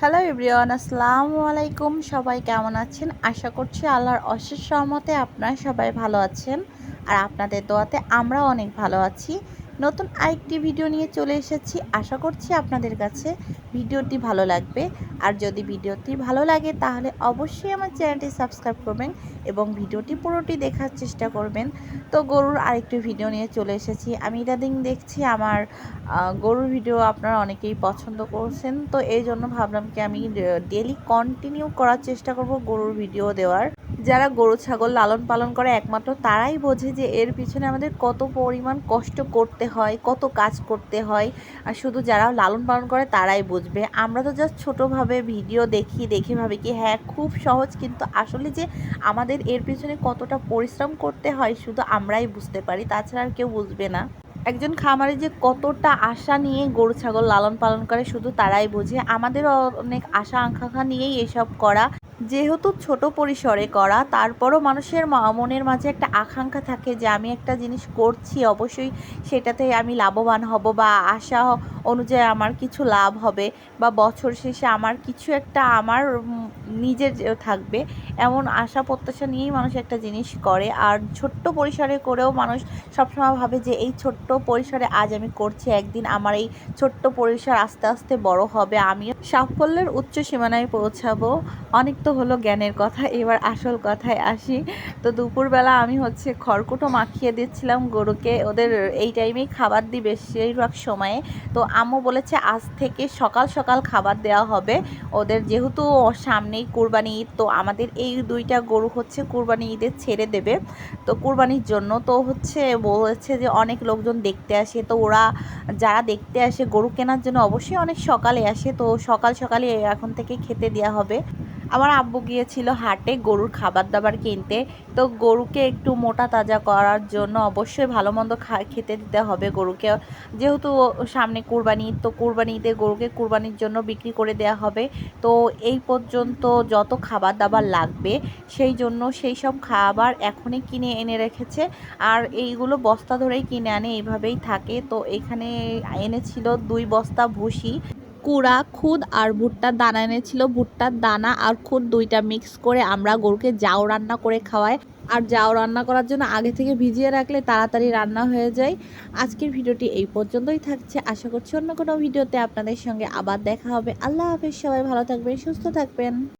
Hello everyone আসসালামু আলাইকুম। সবাই কেমন আছেন? আশা করছি আল্লাহর অশেষ সহমতে আপনারা সবাই ভালো আছেন। আর আপনাদের দোয়াতে আমরা অনেক ভালো আছি। নতুন আরেকটি ভিডিও নিয়ে চলে এসেছি। আশা করছি আপনাদের কাছে ভিডিওটি ভালো লাগবে। আর যদি ভিডিওটি ভালো লাগে, তাহলে অবশ্যই আমার চ্যানেলটি সাবস্ক্রাইব করবেন এবং ভিডিওটি পুরোটি দেখার চেষ্টা করবেন। তো গরুর আরেকটি ভিডিও নিয়ে চলে এসেছি। আমি ইদাদিং দেখছি আমার গরুর ভিডিও আপনারা অনেকেই পছন্দ করছেন। তো এই জন্য ভাবলাম কি আমি ডেলি কন্টিনিউ করার চেষ্টা করব গরুর ভিডিও দেওয়ার। যারা গরু, ছাগল লালন পালন করে একমাত্র, তারাই বোঝে যে এর পিছনে আমাদের কত পরিমাণ কষ্ট করতে হয়, কত কাজ করতে হয়। আর শুধু যারা লালন পালন করে, তারাই বুঝবে। আমরা তো জাস্ট ছোটোভাবে ভিডিও দেখি, দেখে ভাবি কি হ্যাঁ খুব সহজ, কিন্তু আসলে যে আমাদের এর পিছনে কতটা পরিশ্রম করতে হয়, শুধু আমরাই বুঝতে পারি, তাছাড়া আর কেউ বুঝবে না। একজন খামারে যে কতটা আশা নিয়ে গরু, ছাগল লালন পালন করে, শুধু তারাই বোঝে। আমাদেরও অনেক আশা, আকাঙ্ক্ষা নিয়েই এসব করা। যেহেতু ছোট পরিসরে করা, তারপরও মানুষের মনের মাঝে একটা আকাঙ্ক্ষা থাকে যে আমি একটা জিনিস করছি, অবশ্যই সেটাতে আমি লাভবান হব বা আশা অনুযায়ী আমার কিছু লাভ হবে বা বছর শেষে আমার কিছু একটা আমার নিজের থাকবে, এমন আশা, প্রত্যাশা নিয়েই মানুষ একটা জিনিস করে। আর ছোট্ট পরিসরে করেও মানুষ সবসময় ভাবে যে এই ছোট্ট পরিসরে আজ আমি করছি, একদিন আমার এই ছোট্ট পরিসর আস্তে আস্তে বড় হবে। আমিও সাফল্যের উচ্চ সীমানায় পৌঁছাবো। অনেক তো হলো জ্ঞানের কথা, এবার আসল কথায় আসি। তো দুপুরবেলা আমি হচ্ছে খড়কুটো মাখিয়ে দিচ্ছিলাম গরুকে, ওদের এই টাইমেই খাবার দিই বেশিরভাগ সময়ে। তো আম্মু বলেছে, আজ থেকে সকাল সকাল খাবার দেওয়া হবে। ওদের যেহেতু সামনেই কুরবানি ঈদ, তো আমাদের এই দুইটা গরু হচ্ছে কুরবানি ঈদের ছেড়ে দেবে। তো কুরবানির জন্য তো হচ্ছে বলেছে যে অনেক লোকজন দেখতে আসে, তো ওরা যারা দেখতে আসে গরু কেনার জন্য অবশ্যই অনেক সকালে আসে। তো সকাল সকালে এখন থেকে খেতে দেওয়া হবে। আমার আব্বু গিয়েছিল হাটে গরুর খাবার দাবার কিনতে। তো গরুকে একটু মোটা তাজা করার জন্য অবশ্যই ভালো মন্দ খেতে দিতে হবে গরুকে। যেহেতু সামনে কুরবানি, তো কুরবানি ঈদে গরুকে কুরবানির জন্য বিক্রি করে দেওয়া হবে। তো এই পর্যন্ত যত খাবার দাবার লাগবে, সেই জন্য সেই সব খাবার এখনই কিনে এনে রেখেছে। আর এইগুলো বস্তা ধরেই কিনে আনে, এইভাবেই থাকে। তো এখানে এনেছিল দুই বস্তা ভুসি। কুড়া, খুদ আর ভুট্টার দানা এনেছিল। ভুট্টার দানা আর খুদ দুইটা মিক্স করে আমরা গরুকে যাও রান্না করে খাওয়াই। আর যাও রান্না করার জন্য আগে থেকে ভিজিয়ে রাখলে তাড়াতাড়ি রান্না হয়ে যায়। আজকের ভিডিওটি এই পর্যন্তই থাকছে। আশা করছি অন্য কোনো ভিডিওতে আপনাদের সঙ্গে আবার দেখা হবে। আল্লাহ হাফেজ। সবাই ভালো থাকবেন, সুস্থ থাকবেন।